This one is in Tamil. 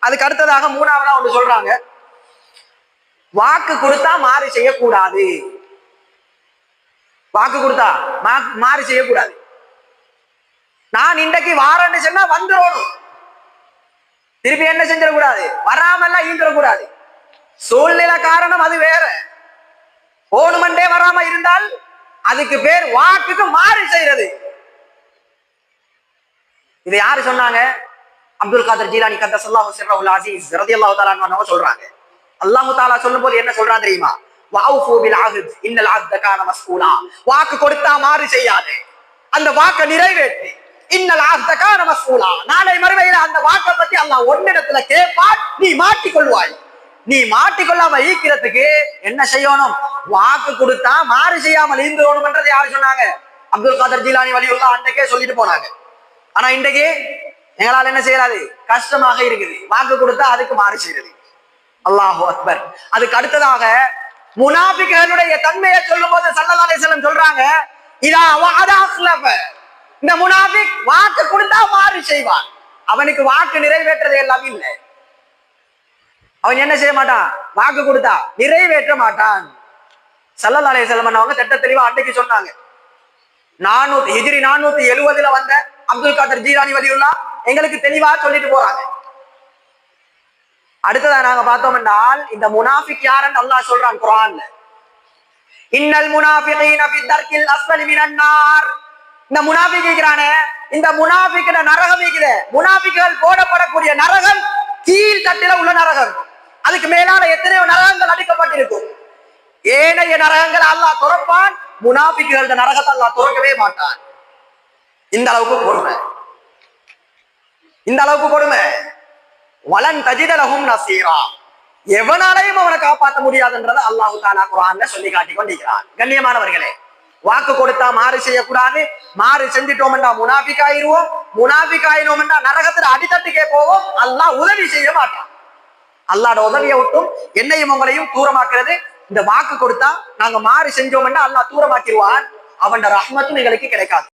அதுக்கு அடுத்ததாக மூணாவதா ஒன்று சொல்றாங்க. வாக்கு கொடுத்தா மாறு செய்யக்கூடாது. வாக்கு கொடுத்தா மா- மாறு செய்யக்கூடாது. நான் இன்றைக்கு வாரன்னு சொன்னா வந்துடணும் திருப்பி என்ன செஞ்சிடக்கூடாது? வராமல்லாம் ஈந்துடக்கூடாது சூழ்நிலை காரணம் அது வேற. போனுமண்டே வராம இருந்தால் அதுக்கு பேர் வாக்குக்கு மாறு செய்யறது. இது யாரு சொன்னாங்க? அப்துல் காதர் ஜீலானி கத்த சொல்லாஹு சிர்ரஹுல் அசீஸ் ரலியல்லாஹு தஆலா சொல்றாங்க. அல்லாஹ் தஆலா சொல்லும்போது என்ன சொல்றான் தெரியுமா? வஅஃபு பில் அஹ்த் இன்னல் அஹ்த கான வாக்கு கொடுத்தா மாறு செய்யாதே. அந்த வாக்கை நிறைவேற்று. இன்னல் அஹ்த கான மஸ்ஊலா நாளை மறுமையில அந்த வாக்கை பத்தி அல்லாஹ் ஒன்னிடத்துல கேட்பான் நீ மாட்டிக்கொள்வாய். நீ மாட்டிக்கொள்ளாம ஈக்கிறதுக்கு என்ன செய்யணும்? வாக்கு கொடுத்தா மாறு செய்யாமல் ஈந்துடணும்ன்றது யாரு சொன்னாங்க? அப்துல் காதர் ஜீலானி வலியுல்லா அன்றைக்கே சொல்லிட்டு போனாங்க. ஆனா இன்றைக்கு எங்களால் என்ன செய்யறாது? கஷ்டமாக இருக்குது. வாக்கு கொடுத்தா அதுக்கு மாறு செய்யறது அல்லாஹு அக்பர். அதுக்கு அடுத்ததாக முனாபிகளுடைய தன்மையை சொல்லும் போது சல்லல்லாஹு அலைஹி சொல்றாங்க இதா வஅதா இந்த முனாபிக் வாக்கு கொடுத்தா மாறு செய்வான். அவனுக்கு வாக்கு நிறைவேற்றது எல்லாமே இல்லை. அவன் என்ன செய்ய மாட்டான்? வாக்கு கொடுத்தா நிறைவேற்ற மாட்டான். சல்லல்லாஹு அலைஹி அவங்க திட்ட தெளிவா அன்றைக்கு சொன்னாங்க. நானூத்தி எதிரி நானூத்தி எழுவதுல வந்த அப்துல் காதர் ஜீரானி வதியுல்லா எங்களுக்கு தெளிவா சொல்லிட்டு போறாங்க. அடுத்ததா நாங்க பார்த்தோம் என்றால் இந்த முனாஃபிக் யாருன்னு அல்லாஹ் சொல்றான் குரான் இன்னல் முனாஃபிகீன ஃபி தர்கில் அஸ்ஃபலி மினன் நார். இந்த முனாஃபிக் இருக்கிறானே இந்த முனாஃபிக்கிற நரகம் இருக்குது முனாஃபிக்குகள் போடப்படக்கூடிய நரகம் கீழ் தட்டில உள்ள நரகம். அதுக்கு மேலான எத்தனையோ நரகங்கள் அடிக்கப்பட்டிருக்கும் ஏனைய நரகங்கள் அல்லாஹ் துறப்பான் முனாஃபிக்குகள் நரகத்தை அல்லாஹ் துறக்கவே மாட்டான். இந்த அளவுக்கு பொறுமை. இந்த அளவுக்கு கொடுமை. வலன் தஜிதலகும் நசீரா. எவனாலையும் அவனை காப்பாற்ற முடியாதுன்றதை அல்லாஹு தாலா குரான்ல சொல்லி காட்டி கொண்டிருக்கிறான். கண்ணியமானவர்களே வாக்கு கொடுத்தா மாறு செய்யக்கூடாது. மாறு செஞ்சிட்டோம்டா முனாபிக் ஆயிருவோம் முனாபிக் நரகத்துல அடித்தட்டுக்கே போவோம். அல்லாஹ் உதவி செய்ய மாட்டான். அல்லாட உதவியை விட்டும் என்னையும் உங்களையும் தூரமாக்குறது. இந்த வாக்கு கொடுத்தா நாங்க மாறு செஞ்சோம்னா அல்லாஹ் தூரமாக்கிடுவான். அவன் ரஹ்மத்தும் எங்களுக்கு கிடைக்காது.